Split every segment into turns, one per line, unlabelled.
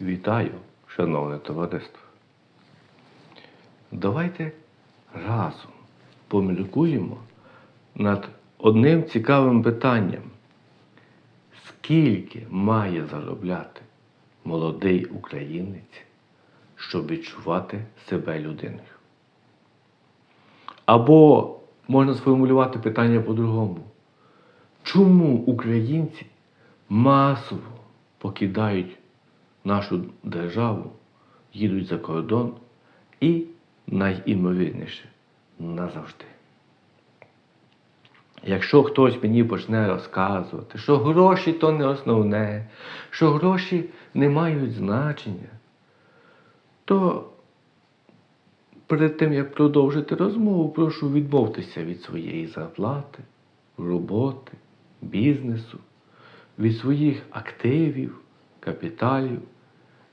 Вітаю, шановне товариство. Давайте разом поміркуємо над одним цікавим питанням. Скільки має заробляти молодий українець, щоб відчувати себе людиною? Або можна сформулювати питання по-другому. Чому українці масово покидають нашу державу, їдуть за кордон і найімовірніше назавжди? Якщо хтось мені почне розказувати, що гроші то не основне, що гроші не мають значення, то перед тим, як продовжити розмову, прошу відмовтеся від своєї зарплати, роботи, бізнесу, від своїх активів, капіталів.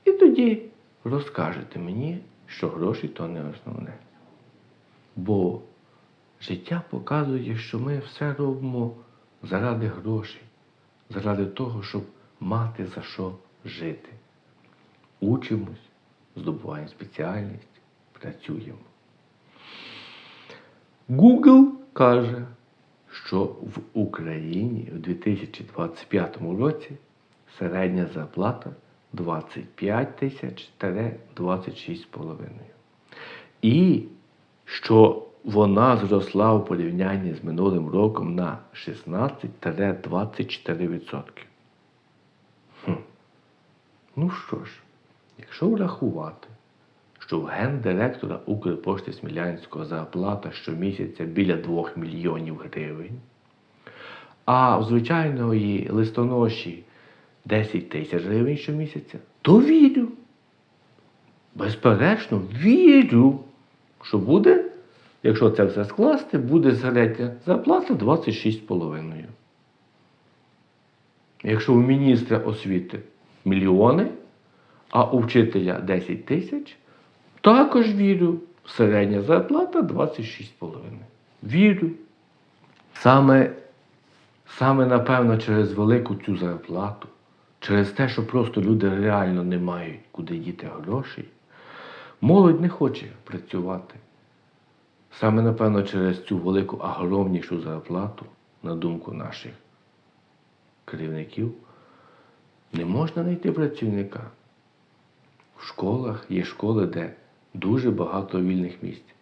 І тоді розкажете мені, що гроші то не основне. Бо життя показує, що ми все робимо заради грошей, заради того, щоб мати за що жити. Учимось, здобуваємо спеціальність, працюємо. Google каже, що в Україні у 2025 році середня зарплата 25 тисяч 26,5. І що вона зросла у порівнянні з минулим роком на 16-24%. Хм. Ну що ж, якщо врахувати, що в гендиректора Укрпошти Смілянського зарплата щомісяця біля 2 мільйонів гривень, а в звичайної листоноші 10 тисяч гривень щомісяця, то вірю. Безперечно, вірю, що буде, якщо це все скласти, буде середня зарплата 26,5. Якщо у міністра освіти мільйони, а у вчителя 10 тисяч, також вірю. Середня зарплата 26,5. Вірю. Саме, саме, напевно, через велику цю зарплату, через те, що просто люди реально не мають куди діти грошей, молодь не хоче працювати. Саме, напевно, через цю велику огромнішу зарплату, на думку наших керівників, не можна знайти працівника. В школах є школи, де дуже багато вільних місць.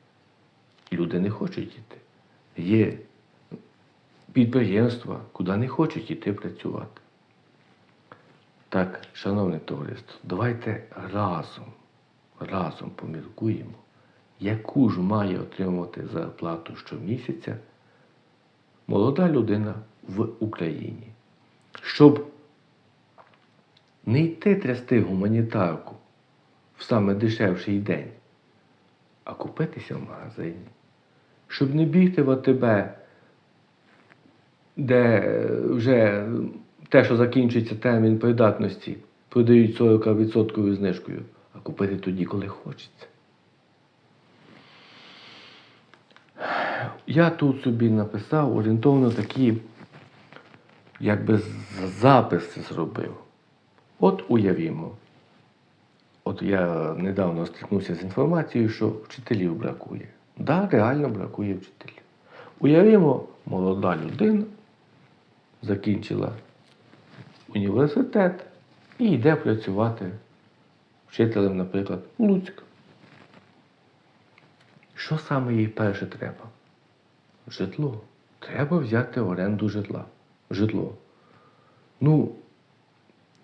Люди не хочуть йти. Є підприємства, куди не хочуть йти працювати. Так, шановне товариство, давайте разом, разом поміркуємо, яку ж має отримувати зарплату щомісяця молода людина в Україні, щоб не йти трясти гуманітарку в саме дешевший день, а купитися в магазині, щоб не бігти в АТБ, де вже те, що закінчується термін придатності, продають 40% знижкою, а купити тоді, коли хочеться. Я тут собі написав орієнтовно такі, якби записи зробив. От уявімо. От я недавно стикнувся з інформацією, що вчителів бракує. Да, реально бракує вчителів. Уявімо, молода людина закінчила університет і йде працювати вчителем, наприклад, в Луцьк. Що саме їй перше треба? Житло. Треба взяти оренду житла. Житло. Ну,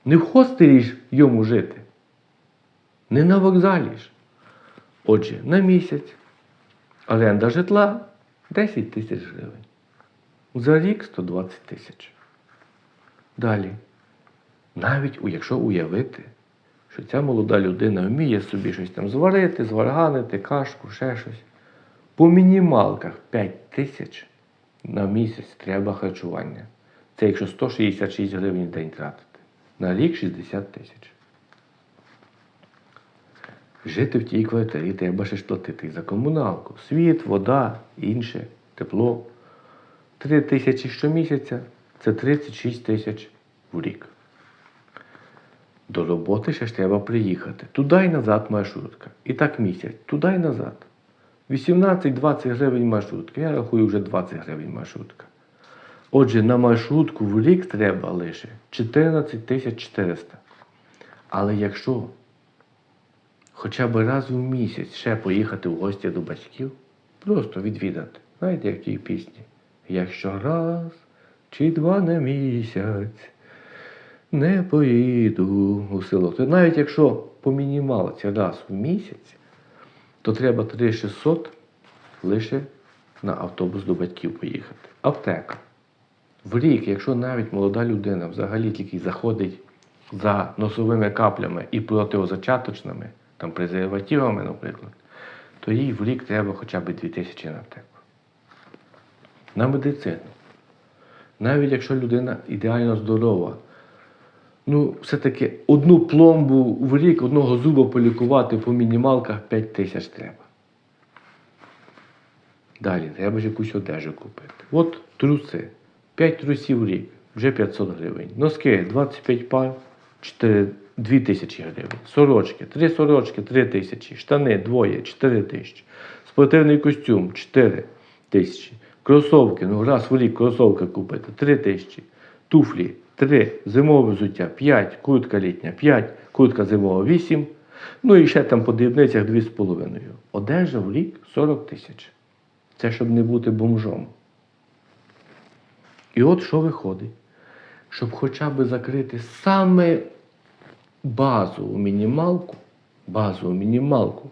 не в хостелі ж йому жити. Не на вокзалі ж. Отже, на місяць оренда житла 10 тисяч гривень. За рік 120 тисяч. Далі. Навіть якщо уявити, що ця молода людина вміє собі щось там зварити, зварганити, кашку, ще щось. По мінімалках 5 тисяч на місяць треба харчування. Це якщо 166 гривень в день тратити. На рік 60 тисяч. Жити в тій квартирі треба ще ж платити за комуналку. Світ, вода, інше, тепло. 3 тисячі щомісяця це 36 тисяч в рік. До роботи ще ж треба приїхати. Туди і назад маршрутка. І так місяць, туди і назад. 18-20 гривень маршрутка. Я рахую вже 20 гривень маршрутка. Отже, на маршрутку в рік треба лише 14 тисяч 400. Але якщо хоча б раз в місяць ще поїхати в гості до батьків, просто відвідати. Знаєте, як в тій пісні? Якщо раз чи два на місяць не поїду у село. То навіть якщо по мінімалці раз в місяць, то треба 3600 лише на автобус до батьків поїхати. Аптека. В рік, якщо навіть молода людина взагалі тільки заходить за носовими каплями і протизачаточними, там презервативами, наприклад, то їй в рік треба хоча б 2000 на аптеку. На медицину. Навіть якщо людина ідеально здорова, ну, все-таки одну пломбу в рік, одного зуба полікувати по мінімалках 5 тисяч треба. Далі, треба ж якусь одежу купити. От труси. 5 трусів в рік, вже 500 гривень. Носки 25 пар, 4, 2 тисячі гривень. Сорочки, 3 сорочки, 3 тисячі. Штани двоє, 4 тисячі. Спортивний костюм 4 тисячі. Кросовки, ну раз в рік кросовки купити 3 тисячі. Туфлі 3, зимове взуття 5, куртка літня 5, куртка зимова 8. Ну і ще там по дрібницях 2,5. Одежа в рік 40 тисяч. Це щоб не бути бомжом. І от що виходить? Щоб хоча б закрити саме базову мінімалку, базову мінімалку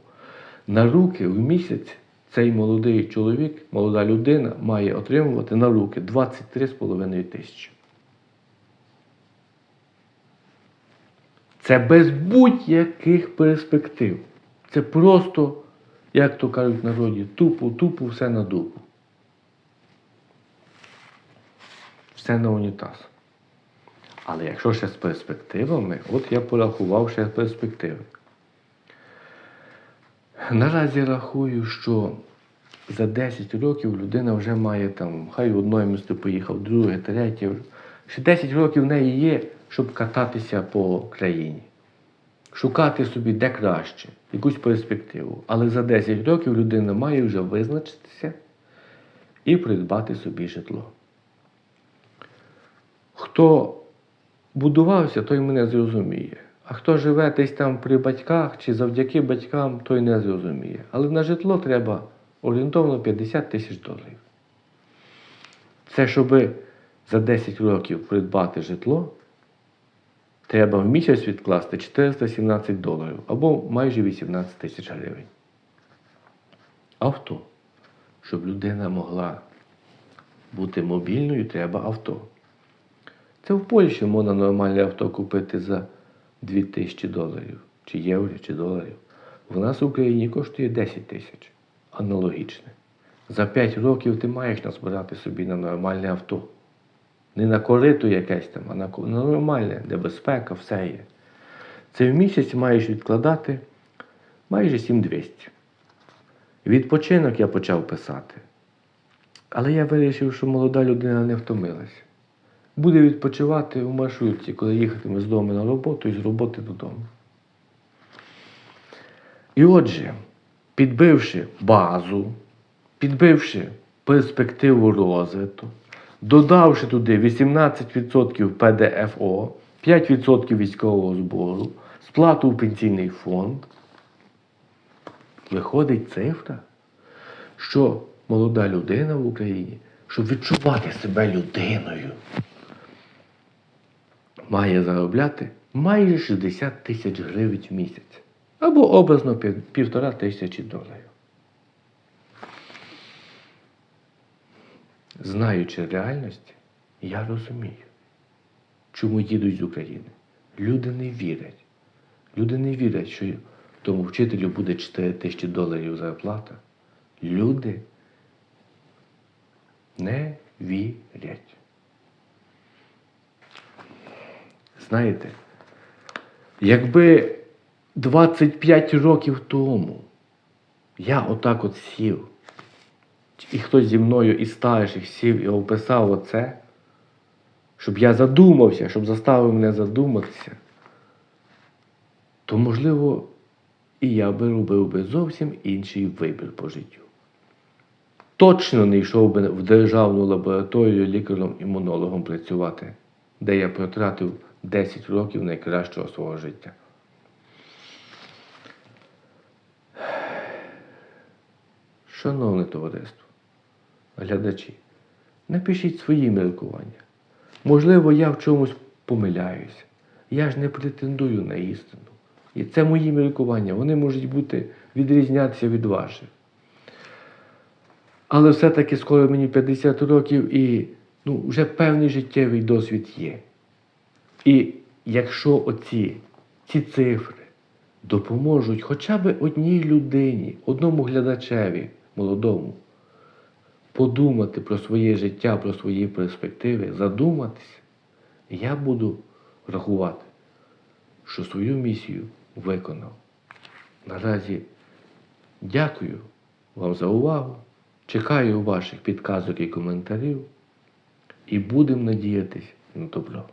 на руки в місяць цей молодий чоловік, молода людина має отримувати на руки 23,5 тисячі. Це без будь-яких перспектив. Це просто, як то кажуть в народі, тупо, тупо все на дупу. Все на унітаз. Але якщо ще з перспективами, от я порахував ще перспективи. Наразі рахую, що за 10 років людина вже має там, хай в одне місто поїхав, друге, третє. Ще 10 років в неї є, щоб кататися по країні. Шукати собі де краще, якусь перспективу. Але за 10 років людина має вже визначитися і придбати собі житло. Хто будувався, той мене зрозуміє. А хто живе десь там при батьках чи завдяки батькам, той не зрозуміє. Але на житло треба орієнтовно 50 тисяч доларів. Це щоб за 10 років придбати житло, треба в місяць відкласти 417 доларів або майже 18 тисяч гривень. Авто. Щоб людина могла бути мобільною, треба авто. Це в Польщі можна нормальне авто купити за 2000 доларів, чи євро, чи доларів. В нас в Україні коштує 10 тисяч. Аналогічне. За 5 років ти маєш назбирати собі на нормальне авто. Не на корито якесь там, а на, ко- нормальне, де безпека, все є. Це в місяць маєш відкладати майже 7200. Відпочинок я почав писати. Але я вирішив, що молода людина не втомилася. Буде відпочивати в маршрутці, коли їхатиме з дому на роботу і з роботи додому. І отже, підбивши базу, підбивши перспективу розвитку, додавши туди 18% ПДФО, 5% військового збору, сплату в пенсійний фонд, виходить цифра, що молода людина в Україні, щоб відчувати себе людиною, має заробляти майже 60 тисяч гривень в місяць. Або образно півтора тисячі доларів. Знаючи реальність, я розумію, чому їдуть з України. Люди не вірять. Люди не вірять, що тому вчителю буде 4 тисячі доларів зарплата. Люди не вірять. Знаєте, якби 25 років тому я отак от сів, і хтось зі мною із старших сів і описав оце, щоб я задумався, щоб заставив мене задуматися, то, можливо, і я би робив би зовсім інший вибір по життю. Точно не йшов би в державну лабораторію лікарем-імунологом працювати, де я протратив 10 років найкращого свого життя. Шановне товариство, глядачі, напишіть свої міркування. Можливо, я в чомусь помиляюся. Я ж не претендую на істину. І це мої міркування, вони можуть бути відрізнятися від ваших. Але все-таки скоро мені 50 років і ну, вже певний життєвий досвід є. І якщо оці ці цифри допоможуть хоча б одній людині, одному глядачеві молодому, подумати про своє життя, про свої перспективи, задуматися, я буду рахувати, що свою місію виконав. Наразі дякую вам за увагу. Чекаю ваших підказок і коментарів і будемо надіятись на добро.